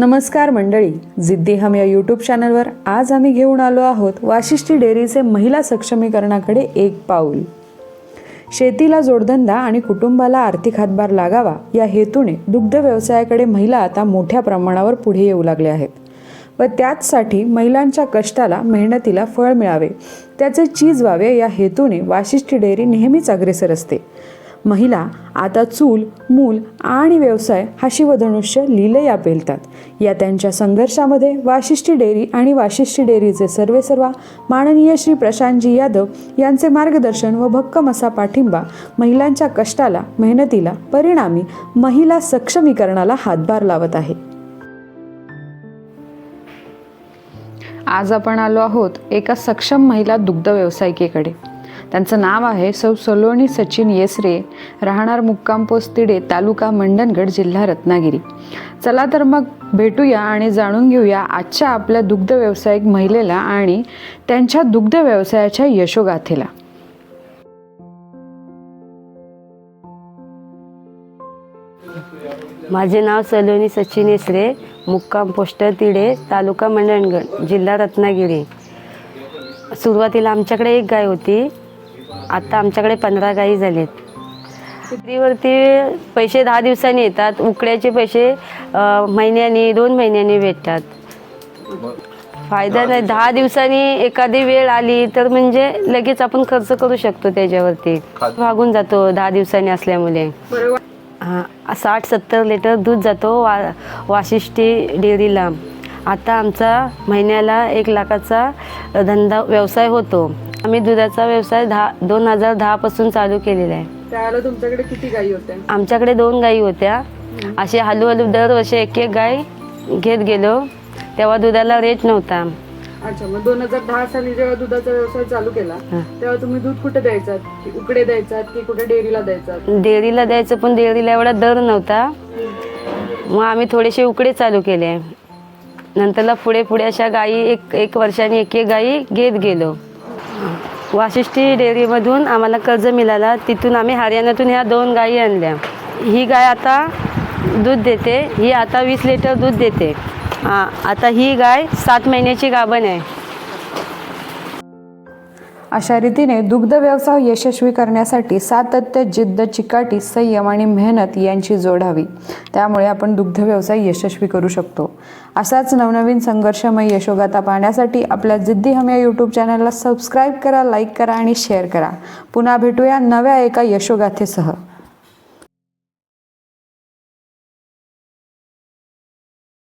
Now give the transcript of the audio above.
नमस्कार मंडळी जिद्दी हम या यूट्यूब चॅनलवर आज आम्ही घेऊन आलो आहोत वाशिष्ठी डेअरीचे महिला सक्षमीकरणाकडे एक पाऊल. शेतीला जोडधंदा आणि कुटुंबाला आर्थिक हातभार लागावा या हेतूने दुग्ध व्यवसायाकडे महिला आता मोठ्या प्रमाणावर पुढे येऊ लागल्या आहेत. व त्याचसाठी महिलांच्या कष्टाला मेहनतीला फळ मिळावे त्याचे चीज व्हावे या हेतूने वाशिष्ठी डेअरी नेहमीच अग्रेसर असते. महिला आता चूल मूल आणि व्यवसाय हा शिवधनुष्य लीलया पेलतात. या त्यांच्या संघर्षामध्ये वाशिष्ठी डेअरी आणि वाशिष्ठी डेअरीचे सर्वेसर्वा माननीय श्री प्रशांतजी यादव यांचे मार्गदर्शन व भक्कम असा पाठिंबा महिलांच्या कष्टाला मेहनतीला परिणामी महिला सक्षमीकरणाला हातभार लावत आहे. आज आपण आलो आहोत एका सक्षम महिला दुग्ध व्यावसायिकेकडे. त्यांचं नाव आहे सौ सलोनी सचिन येसरे. राहणार मुक्काम पोस्ट तिडे तालुका मंडणगड जिल्हा रत्नागिरी. चला तर मग भेटूया आणि जाणून घेऊया आजच्या आपल्या दुग्ध व्यावसायिक महिलेला आणि त्यांच्या दुग्ध व्यवसायाच्या यशोगाथेला. माझे नाव सलोनी सचिन येसरे मुक्काम पोस्ट तिडे तालुका मंडणगड जिल्हा रत्नागिरी. सुरुवातीला आमच्याकडे एक गाय होती. आता आमच्याकडे पंधरा गायी झालेत. विक्रीवरती पैसे दहा दिवसांनी येतात उकड्याचे पैसे महिन्यानी दोन महिन्यांनी भेटतात. फायदा नाही दहा दिवसांनी एखादी वेळ आली तर म्हणजे लगेच आपण खर्च करू शकतो त्याच्यावरती. भागून जातो दहा दिवसांनी असल्यामुळे. हा साठ सत्तर लिटर दूध जातो वा वाशिष्ठी डेअरीला. आता आमचा महिन्याला एक लाखाचा धंदा व्यवसाय होतो. आम्ही दुधाचा व्यवसाय दहा दोन हजार दहापासून चालू केलेला आहे. त्यावेळेला तुमच्याकडे किती गायी होत्या? आमच्याकडे दोन गायी होत्या. असे हळूहळू दरवर्षी एक एक गाय घेत गेलो. तेव्हा दुधाला रेट नव्हता. अच्छा मग दोन हजार दहा साली जेव्हा दुधाचा व्यवसाय चालू केला. तेव्हा तुम्ही दूध कुठे द्यायचात? की उकडे द्यायचात की कुठे डेअरीला द्यायचात? डेअरीला द्यायचं पण डेअरीला एवढा दर नव्हता. मग आम्ही थोडेसे उकडे चालू केले. नंतरला पुढे पुढे अशा गायी एक एक वर्षाने एक एक गायी घेत गेलो. वाशिष्ठी डेअरीमधून आम्हाला कर्ज मिळाला. तिथून आम्ही हरियाणातून ह्या दोन गायी आणल्या. ही गाय आता दूध देते. ही आता वीस लिटर दूध देते. हां आता ही गाय सात महिन्याची गाभण आहे. अशा रीतीने दुग्ध व्यवसाय यशस्वी करण्यासाठी सातत्य जिद्द चिकाटी संयम आणि मेहनत यांची जोड हवी. त्यामुळे आपण दुग्ध व्यवसाय यशस्वी करू शकतो. असाच नवनवीन संघर्षमय यशोगाथा पाहण्यासाठी आपल्या जिद्दी हम या यूट्यूब चॅनलला सबस्क्राईब करा लाईक करा आणि शेअर करा. पुन्हा भेटूया नव्या एका यशोगाथेसह.